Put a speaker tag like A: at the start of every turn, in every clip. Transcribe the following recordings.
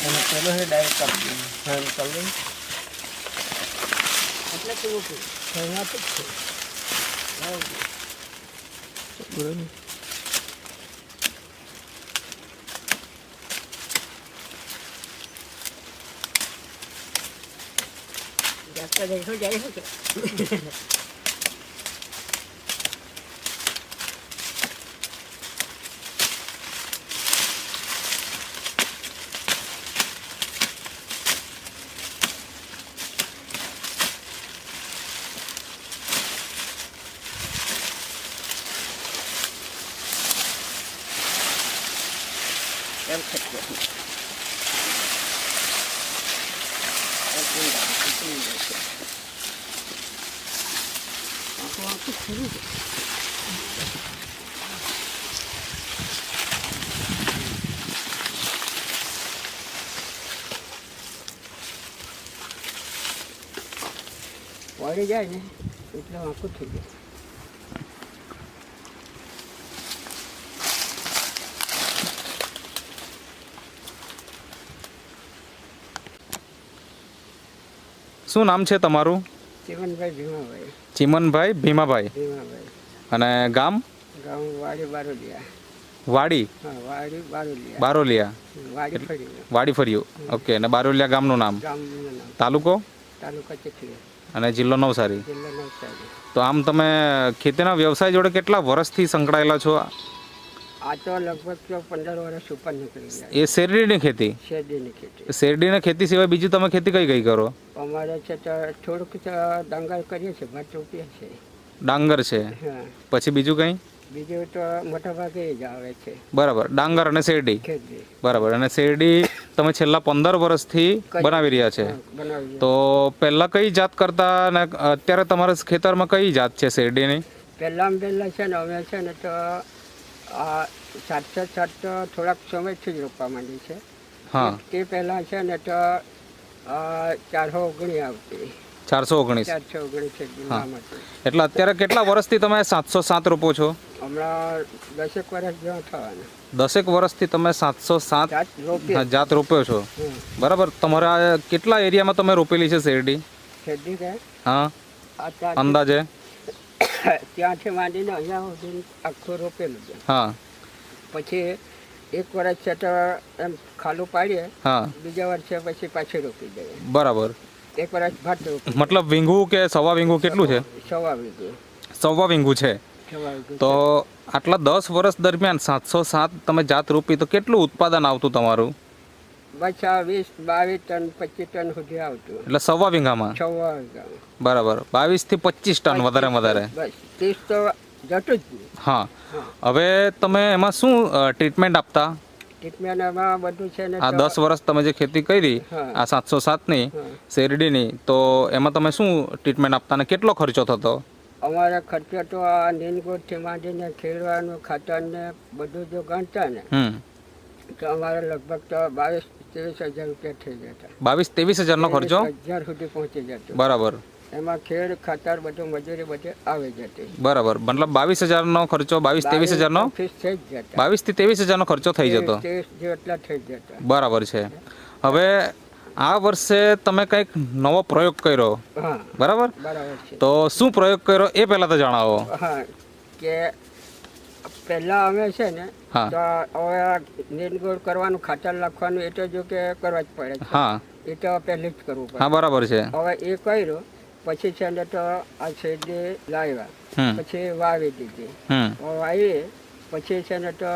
A: અને પેલો છે ડાયરેક્ટ કાપી દઈએ હા કરી દઈએ
B: એટલે કેવું કે
A: હા તો જ છે બરાબર
B: જાગતા જઈશું જાય શું કે એમ થતું હતું. એમ ઊંડા, ઊંડા ઊંડા છે. આખું આખું ખુલ્લું છે. વળી જાય ને એટલે આખું થઈ જાય.
C: શું નામ છે તમારું?
B: જીવનભાઈ ભીમાભાઈ.
C: ચિમનભાઈ ભીમાભાઈ.
B: ભીમાભાઈ.
C: અને ગામ?
B: ગામ વાડી બારોલિયા.
C: વાડી?
B: વાડી બારોલિયા.
C: બારોલિયા.
B: વાડી ફરી
C: વાડી ફર્યું. ઓકે અને બારોલિયા ગામનું નામ? તાલુકો? અને જિલ્લો નવસારી.
B: જિલ્લા નવસારી.
C: તો આમ તમે ખેતીના વ્યવસાય જોડે કેટલા વર્ષથી સંકળાયેલા છો?
B: આ તો લગભગ પંદર વર્ષ ઉપર નીકળી ગયા
C: એ શેરડીની ખેતી?
B: શેરડીની ખેતી.
C: શેરડીની ખેતી સિવાય બીજી તમે ખેતી કઈ કઈ કરો?
B: અમારે છે તો થોડુંક તો કરીએ છીએ ભાત રોપીએ છીએ.
C: ડાંગર છે? પછી બીજું કંઈ?
B: બીજું તો મોટા ભાગે જ આવે છે.
C: બરાબર ડાંગર અને શેરડી. બરાબર અને શેરડી તમે છેલ્લા પંદર વર્ષથી બનાવી રહ્યા છે. તો પહેલા કઈ જાત કરતા અને અત્યારે તમારા ખેતરમાં કઈ જાત છે શેરડીની?
B: પહેલા પહેલા છે ને અમે છે ને તો આ સાતસો સાતસો થોડાક સમયથી જ રોપવા માંડી છે.
C: હા.
B: તે પહેલાં છે ને તો ચારસો ઓગણી આવતી.
C: ચારસો ઓગણીસ.
B: ચારસો ઓગણીસ
C: એટલે અત્યારે કેટલા વર્ષથી તમે સાતસો સાત રોપો છો?
B: હમણાં દસેક વર્ષ જેવા થવાના.
C: દસેક વર્ષથી તમે સાતસો સાત
B: જાત
C: રોપ્યો. છો. બરાબર. તમારા કેટલા એરિયામાં તમે રોપેલી છે શેરડી? હા. અંદાજે?
B: ત્યાંથી માંડીને અહીંયા સુધી આખું રોપેલું છે.
C: હા.
B: પછી એક વર્ષ છે તો એમ ખાલું પાડીએ
C: હા.
B: બીજા વર્ષે પછી પાછી રોપી દઈએ.
C: બરાબર.
B: એક વર્ષ ભાત
C: મતલબ વીંગું કે સવા વીંગું કેટલું છે?
B: સવા વીંગું.
C: સવા વીંગું છે. તો આટલા દસ વર્ષ દરમિયાન સાતસો સાત તમે જાત રોપી તો કેટલું ઉત્પાદન આવતું તમારું?
B: આ વીસ બાવીસ ટન પચીસ ટન સુધી આવતું.
C: એટલે સવા વીંગામાં
B: સવા વીઘા
C: બરાબર. બાવીસથી પચીસ ટન વધારે વધારે.
B: બસ. ત્રીસ તો જતું જ
C: હા. હવે તમે એમાં શું ટ્રીટમેન્ટ આપતા?
B: ટ્રીટમેન્ટ એમાં બધું છે ને
C: આ દસ વર્ષ તમે જે ખેતી કરી આ સાતસો સાતની. શેરડીની તો એમાં તમે શું ટ્રીટમેન્ટ આપતા અને કેટલો ખર્ચો થતો?
B: અમારે ખર્ચો તો આ નીનગોળથી માંડીને ખેડવાનું ખાતર ને બધું જો ગણતા ને
C: હમ.
B: તો અમારે લગભગ તો બાવીસ ત્રેવીસ હજાર રૂપિયા થઈ જતા
C: બાવીસ ત્રેવીસ હજારનો ખર્ચો?
B: હજાર સુધી પહોંચી જતો.
C: બરાબર.
B: એમાં ખેડ ખાતર બધું મજૂરી બધે આવી જતી.
C: બરાબર. મતલબ બાવીસ હજારનો ખર્ચો બાવીસ ત્રેવીસ હજારનો? બાવીસથી ત્રેવીસ હજારનો ખર્ચો થઈ જતો.
B: જેટલા થઈ જતા.
C: બરાબર છે. હવે આ વર્ષે તમે કંઈક નવો પ્રયોગ કર્યો. બરાબર? તો શું પ્રયોગ કર્યો એ પહેલાં તો જણાવો.
B: કે પહેલા અમે છે ને તો હવે નીલગોળ કરવાનું ખાતર લખવાનું એ તો જો કે કરવા જ પડે
C: હા.
B: એ તો પહેલી જ કરવું પડે.
C: હા બરાબર છે.
B: હવે એ કર્યું પછી છે ને તો આ શેરડી લાવ્યા. પછી વાવી દીધી. વાવી પછી છે ને તો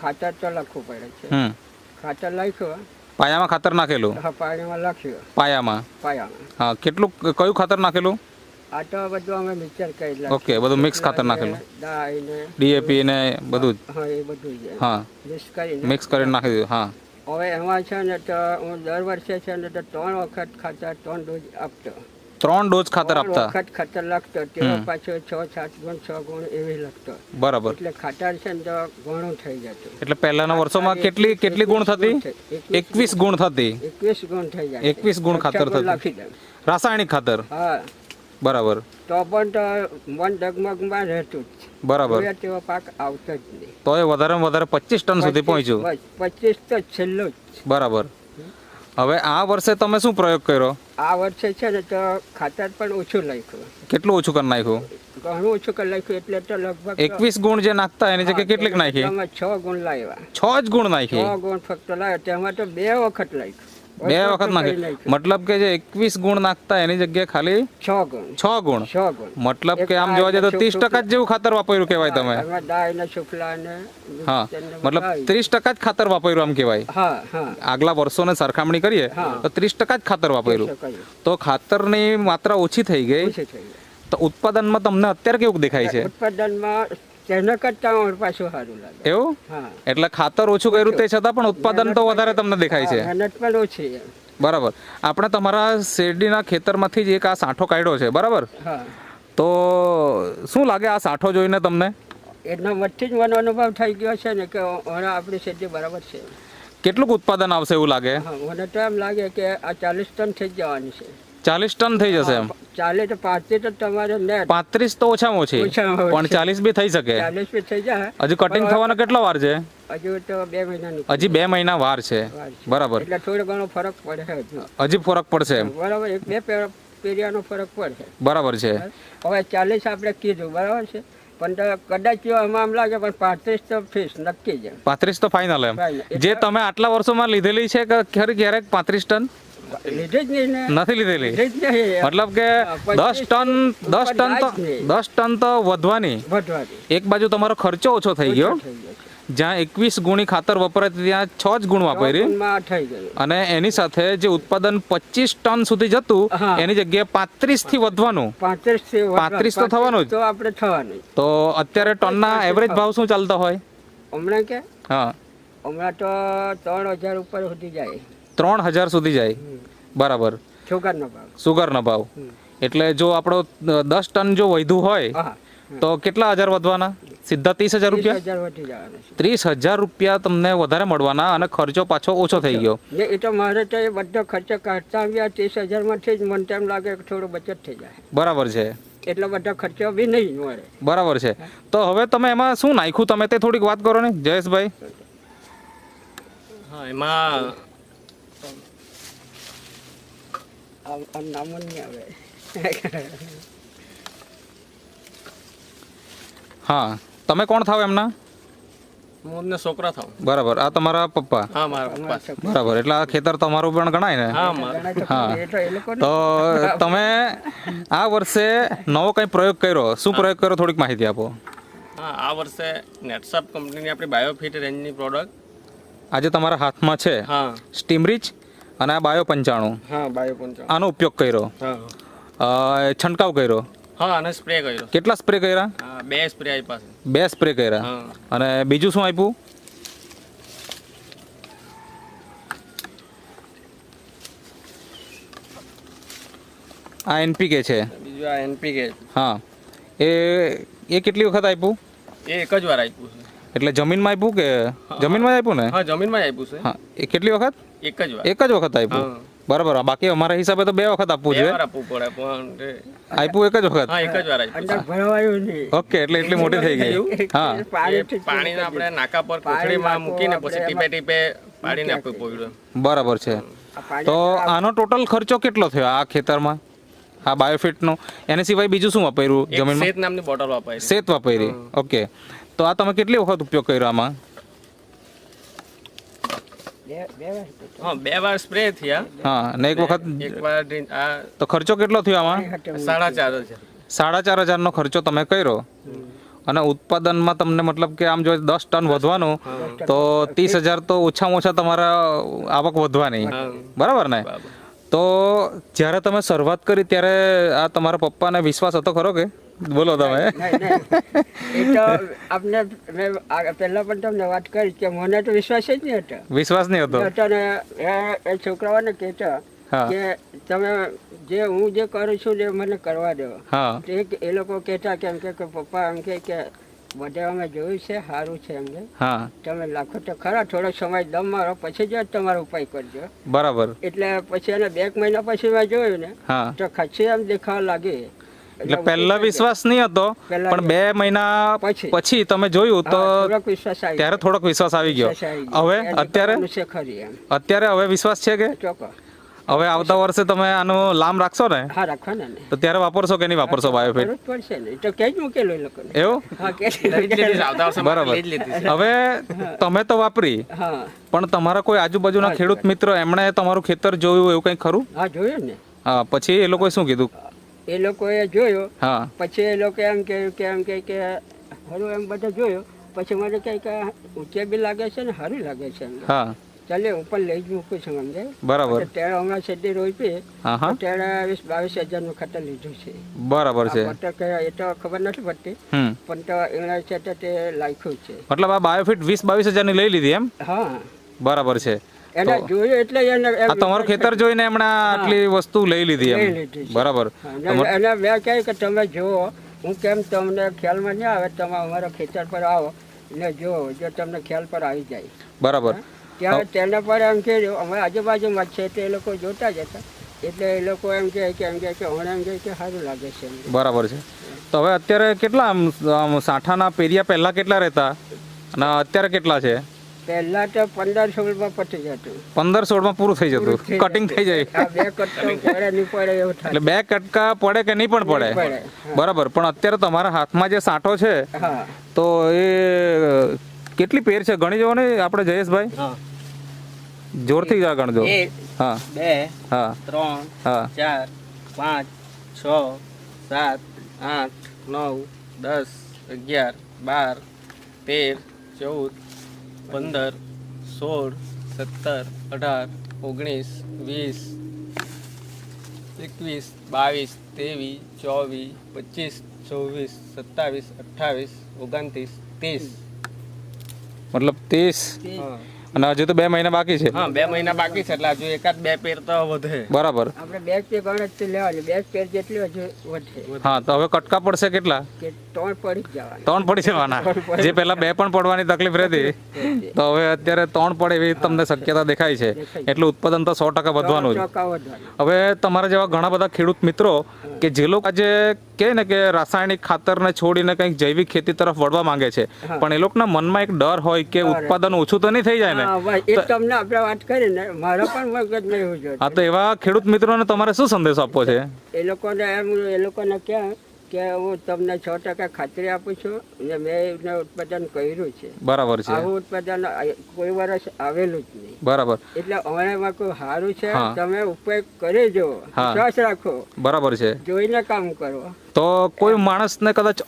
B: ખાતર તો લખવું પડે છે. ખાતર લખ્યું.
C: પાયામાં ખાતર નાખેલું?
B: હા પાણીમાં લખ્યું.
C: પાયામાં?
B: પાયામાં.
C: હા કેટલું કયું ખાતર નાખેલું?
B: આ તો બધું અમે મિક્સર કરી
C: ઓકે બધું મિક્સ ખાતર નાખેલું ડીએપી ને બધું જ?
B: હા એ બધું જ.
C: હા.
B: મિક્સ કરીને
C: મિક્સ કરીને નાખી દીધું હા.
B: હવે એમાં છે ને તો હું દર વર્ષે છે ને તો ત્રણ વખત ખાતર ત્રણ ડોઝ આપતો.
C: ત્રણ ડોઝ ખાતર આપતા?
B: વખત ખાતર લખતો તેઓ પાછો છ સાત ગુણ છ ગુણ એવી લખતો.
C: બરાબર.
B: એટલે ખાતર છે ને તો ઘણું થઈ જતું.
C: એટલે પહેલાના વર્ષોમાં કેટલી કેટલી ગુણ થતી? એકવીસ ગુણ. થતી.
B: એકવીસ ગુણ થઈ જાય.
C: 21 ગુણ ખાતર થતું. રાસાયણિક ખાતર?
B: હા.
C: બરાબર.
B: તો પણ તો મન ડગમગમાં રહેતું જ
C: બરાબર.
B: તેવો પાક આવતો જ નહીં.
C: તો એ વધારે વધારે પચીસ ટન સુધી પહોંચ્યું.
B: પચીસ તો છેલ્લો જ
C: બરાબર. હવે આ વર્ષે તમે શું પ્રયોગ કર્યો?
B: આ વર્ષે છે ને તો ખાતર પણ ઓછું નાખ્યું.
C: કેટલું ઓછું કરી નાખ્યું?
B: ઘણું ઓછું કરી નાખ્યું એટલે તો લગભગ
C: એકવીસ ગુણ જે નાખતા એની જગ્યાએ કેટલીક નાખી?
B: છ ગુણ લાવ્યા.
C: છ જ ગુણ નાખી?
B: છ ગુણ ફક્ત લાવ્યા. તેમાં તો બે વખત લખ્યું
C: બે વખત નાખી મતલબ કે જે એકવીસ ગુણ નાખતા એની જગ્યાએ ખાલી
B: છ ગુણ.
C: છ ગુણ. મતલબ કે આમ જોવા જઈએ તો ત્રીસ ટકા જ જેવું ખાતર વાપર્યું કહેવાય તમે. હા મતલબ ત્રીસ ટકા જ ખાતર વાપર્યું આમ કહેવાય. આગલા વર્ષોને સરખામણી કરીએ તો ત્રીસ ટકા જ ખાતર વાપર્યું? તો ખાતરની માત્રા ઓછી થઈ ગઈ. તો ઉત્પાદનમાં તમને અત્યારે કેવું દેખાય છે?
B: ઉત્પાદનમાં તેના કરતા પાછું સારું લાગે.
C: એવું?
B: હા.
C: એટલે ખાતર ઓછું કર્યું તે છતાં પણ ઉત્પાદન તો વધારે તમને દેખાય છે.
B: મહેનત પણ ઓછી
C: બરાબર. આપણે તમારા શેરડીના ખેતરમાંથી જ એક આ સાંઠો કાઢ્યો છે બરાબર?
B: હા.
C: તો શું લાગે આ સાંઠો જોઈને તમને?
B: એટલા વચ્ચે જ મને અનુભવ થઈ ગયો છે ને કે આપણી શેરડી બરાબર છે.
C: કેટલું ઉત્પાદન આવશે એવું લાગે?
B: મને તો એમ લાગે કે આ ચાલીસ ટન થઈ જવાની છે.
C: ચાલીસ ટન થઈ જશે એમ.
B: ચાલે તો તો તમારે
C: પાંત્રીસ તો ઓછામાં ઓછી પણ ચાલીસ બી થઈ શકે.
B: ચાલીસ બી થઈ જાય.
C: હજુ કટિંગ થવાનો કેટલો વાર છે?
B: હજુ તો બે મહિના
C: હજી બે મહિના વાર છે. બરાબર.
B: એટલે થોડો ઘણો ફરક પડે હજી.
C: ફરક પડશે એમ.
B: બરાબર એક બે પેરિયાનો ફરક પડશે
C: બરાબર છે.
B: હવે ચાલીસ આપણે કીધું બરાબર છે? પણ કદાચ આમ લાગે પણ પાંત્રીસ તો ફીસ નક્કી છે.
C: પાંત્રીસ તો ફાઇનલ એમ. જે તમે આટલા વર્ષોમાં લીધેલી છે કે ખરી ક્યારેક પાંત્રીસ ટન? નથી લીધેલી. મતલબ કે દસ ટન દસ ટન તો. દસ ટન તો વધવાની. એક બાજુ તમારો ખર્ચો ઓછો થઈ ગયો. જ્યાં એકવીસ ગુણી ખાતર વપરાય ત્યાં છ જ ગુણ વાપરી અને એની સાથે જે ઉત્પાદન પચીસ ટન સુધી જતું એની જગ્યાએ પાંત્રીસથી વધવાનું.
B: પાંત્રીસથી વધવા-
C: 35 તો થવાનું જ.
B: આપણે થવાનું
C: તો અત્યારે ટનના એવરેજ ભાવ શું ચાલતા હોય?
B: હમણાં કે?
C: હા.
B: હમણાં તો ત્રણ હજાર ઉપર સુધી જાય.
C: ત્રણ હજાર સુધી જાય. બરાબર.
B: ભાવ.
C: સુગરનો ભાવ. એટલે જો આપણો દસ ટન જો વધ્યું હોય તો કેટલા હજાર વધવાના? સીધા ત્રીસ હજાર રૂપિયા? ત્રીસ હજાર રૂપિયા તમને વધારે મળવાના અને ખર્ચો પાછો ઓછો થઈ ગયો.
B: એ તો મારે તો એ બધો ખર્ચો કાઢતા આવ્યા ત્રીસ હજારમાંથી જ મને તેમ લાગે કે થોડો બચત થઈ જાય.
C: બરાબર છે.
B: એટલો બધો ખર્ચો બી નહીં મળે.
C: બરાબર છે. તો હવે તમે એમાં શું નાખ્યું? તમે તે થોડીક વાત કરો ને જયેશભાઈ.
A: હા એમાં
B: આમ આમ નામ જ નહીં આવે
C: હા તમે કોણ થાવ એમના?
A: હું છોકરા થાઉં.
C: બરાબર આ તમારા પપ્પા?
A: હા મારા પપ્પા.
C: બરાબર એટલે આ ખેતર તમારું પણ ગણાય ને?
A: હા
B: તો
C: તમે આ વર્ષે નવો કંઈ પ્રયોગ કર્યો? શું પ્રયોગ કર્યો? થોડીક માહિતી આપો.
A: હા આ વર્ષે નેટસપ કંપનીની આપણી બાયોફિટ રેન્જની પ્રોડક્ટ
C: આજે તમારા હાથમાં છે.
A: હા.
C: સ્ટીમરીચ અને આ બાયો પંચાણું.
A: હા બાયો પંચાણું.
C: આનો ઉપયોગ કર્યો?
A: હા.
C: છંટકાવ કર્યો?
A: હા અને સ્પ્રે કર્યો.
C: કેટલા સ્પ્રે કર્યા?
A: બે સ્પ્રે આપ્યા
C: બે સ્પ્રે કર્યા. અને બીજું શું આપ્યું? આ એનપીકે છે.
A: બીજું આ એનપીકે
C: હા. એ એ કેટલી વખત આપ્યું?
A: એ એક જ વાર આપ્યું છે.
C: એટલે જમીનમાં આપ્યું કે જમીનમાં જ આપ્યું ને?
A: હા જમીનમાં જ આપ્યું છે.
C: હા એ કેટલી વખત?
A: એક જ વાર
C: એક જ વખત આપ્યું? બરાબર બાકી અમારા હિસાબે તો બે વખત આપવું જોઈએ.
A: આપવું પડે પણ
C: આપ્યું એક જ વખત?
A: હા એક જ વાર આપ્યું.
B: અંદર ભરવાયું નહીં.
C: ઓકે એટલે એટલી મોટી થઈ ગઈ. હા.
A: પાણી આપણે નાકા પર કોથળીમાં મૂકીને પછી ટીપે ટીપે પાડીને આપવું પડ્યું.
C: બરાબર છે. તો આનો ટોટલ ખર્ચો કેટલો થયો આ ખેતરમાં? આ બાયોફિટનો? એના સિવાય બીજું શું વાપર્યું જમીનમાં?
A: શેત નામની બોટલ વાપરી.
C: શેત વાપરી. ઓકે. તો આ તમે કેટલી વખત ઉપયોગ કર્યો આમાં?
B: બે બે વાર તો
A: હા બે વાર સ્પ્રે થયા.
C: હા ને એક વખત
A: એક વાર આ
C: તો ખર્ચો કેટલો થયો આમાં?
A: સાડા ચાર હજાર.
C: સાડા ચાર હજારનો ખર્ચો તમે કર્યો? અને ઉત્પાદનમાં તમને મતલબ કે આમ જો દસ ટન વધવાનું તો ત્રીસ હજાર તો ઓછામાં ઓછા તમારા આવક વધવાની. બરાબર ને? તો જ્યારે તમે શરૂઆત કરી ત્યારે આ તમારા પપ્પાને વિશ્વાસ હતો ખરો કે? બોલો તમે.
B: એ તો આપને મેં પહેલા પણ તમને વાત કરી કે મને તો વિશ્વાસ જ નહીં હતો.
C: વિશ્વાસ નહીં હતો?
B: હતો ને એ- છોકરાઓને કહેતો કે તમે જે હું જે કરું છું એ મને કરવા દો.
C: હા.
B: એ- લોકો કહેતા કેમ કે પપ્પા એમ કે કે બધે અમે જોયું છે સારું છે એમને તમે લાખો તો ખરા થોડો સમય દમ મારો પછી જ તમારો ઉપાય કરજો.
C: બરાબર.
B: એટલે પછી એને બે મહિના પછી મેં જોયું ને તો ખસી એમ દેખાવા લાગી.
C: એટલે પહેલા વિશ્વાસ નહીં હતો પણ બે મહિના
B: પછી.
C: પછી તમે જોયું તો ત્યારે થોડોક વિશ્વાસ આવી ગયો. હવે અત્યારે અત્યારે હવે વિશ્વાસ છે કે? હવે આવતા વર્ષે તમે આનું લામ રાખશો ને?
B: હા રાખવાના ને.
C: તો ત્યારે વાપરશો કે નહીં વાપરશો બાયોફિટ?
B: પડશે ને. તો એ
C: એવું? બરાબર. હવે તમે તો વાપરી પણ તમારા કોઈ આજુબાજુના ખેડૂત મિત્ર એમણે તમારું ખેતર જોયું એવું કંઈ ખરું?
B: હા જોયું ને.
C: હા પછી એ લોકોએ શું કીધું?
B: એ લોકોએ જોયું.
C: હા.
B: પછી એ લોકો એમ કહ્યું કે એમ કહે કે હરું એમ બધા જોયું. પછી મને કહે કે ઊંચે બી લાગે છે ને સારું લાગે છે
C: હા.
B: ચાલે હું પણ લઈ જ મૂકું છું સમજે?
C: બરાબર.
B: તેણે હમણાં સીધી રોપી. તેણે વીસ બાવીસ હજારનું ખાતર લીધું છે.
C: બરાબર છે.
B: કે એ તો ખબર નથી પડતી. પણ તો એના છે તે લાખ્યું છે.
C: મતલબ આ બાયોફિટ વીસ બાવીસ હજારની લઈ લીધી એમ?
B: હા.
C: બરાબર છે.
B: એને જોયું એટલે એને
C: તમારું ખેતર જોઈને એમણે આટલી વસ્તુ લઈ લીધી એમ. બરાબર.
B: એને મેં કહે કે તમે જુઓ હું કેમ તમને ખ્યાલમાં નહીં આવે તમે અમારા ખેતર પર આવો ને જુઓ જો તમને ખ્યાલ પર આવી જાય.
C: બરાબર.
B: ત્યારે તેના પર એમ કે અમે આજુબાજુમાં છે એ લોકો જોતા જ હતા. એટલે એ લોકો એમ કે એમ કે હમણાં એમ કહે કે સારું લાગે છે
C: બરાબર છે. તો હવે અત્યારે કેટલા આમ સાંઠાના પેરિયા પહેલાં કેટલા રહેતા? અને અત્યારે કેટલા છે?
B: પહેલા તો પંદર સોળમાં પતી જતું.
C: પંદર સોળમાં પૂરું થઈ જતું. કટિંગ થઈ જાય.
B: બે કટકા પડે નહીં પડે એવું થાય.
C: એટલે બે કટકા પડે કે નહીં પણ પડે?
B: પડે
C: બરાબર. પણ અત્યારે તમારા હાથમાં જે સાંઠો છે તો એ કેટલી પેર છે? ગણી જવો ને આપણે જયેશભાઈ? જોરથી જા ગણજો. હા.
D: બે
C: હા.
D: ત્રણ
C: હા.
D: ચાર પાંચ છ સાત
A: આઠ નવ દસ અગિયાર બાર તેર ચૌદ પંદર સોળ સત્તર અઢાર ઓગણીસ વીસ એકવીસ બાવીસ ત્રેવીસ ચોવીસ પચીસ ચોવીસ સત્તાવીસ અઠ્ઠાવીસ ઓગણત્રીસ ત્રીસ.
C: મતલબ ત્રીસ? અને હજુ તો બે મહિના બાકી છે.
A: હા બે મહિના બાકી છે એટલે હજુ એકાદ બે પેર તો વધે.
C: બરાબર.
B: આપણે બે પેર ગણતરી લેવાની બે પેર જેટલી હજુ વધે.
C: હા તો હવે કટકા પડશે કેટલા?
B: કે ત્રણ પડી જ જવાના.
C: ત્રણ પડી જવાના. જે પહેલા બે પણ પડવાની તકલીફ રહેતી તો હવે અત્યારે ત્રણ પડે એવી તમને શક્યતા દેખાય છે. એટલું ઉત્પાદન તો સો ટકા વધવાનું જ. હવે તમારા જેવા ઘણા બધા ખેડૂત મિત્રો કે જે લોકો આજે કહે ને કે રાસાયણિક ખાતરને છોડીને કંઈક જૈવિક ખેતી તરફ વળવા માંગે છે. પણ એ લોકોના મનમાં એક ડર હોય કે ઉત્પાદન ઓછું તો નહીં થઈ જાય ને?
B: તમને આપણે વાત કરી ને મારો પણ મગજ નહીં
C: હા તો એવા ખેડૂત મિત્રોને તમારે શું સંદેશો આપવો છે?
B: એ લોકોને એ લોકોને ક્યાં કે હું તમને છ ટકા ખાતરી આપું છું ને મેં ઉત્પાદન કર્યું છે.
C: બરાબર છે.
B: આવું ઉત્પાદન કોઈ વર્ષ આવેલું જ નહીં.
C: બરાબર.
B: એટલે અમારામાં કોઈ સારું છે તમે ઉપયોગ કરી જુઓ વિશ્વાસ રાખો.
C: બરાબર છે.
B: જોઈને કામ કરો.
C: તો કોઈ માણસને કદાચ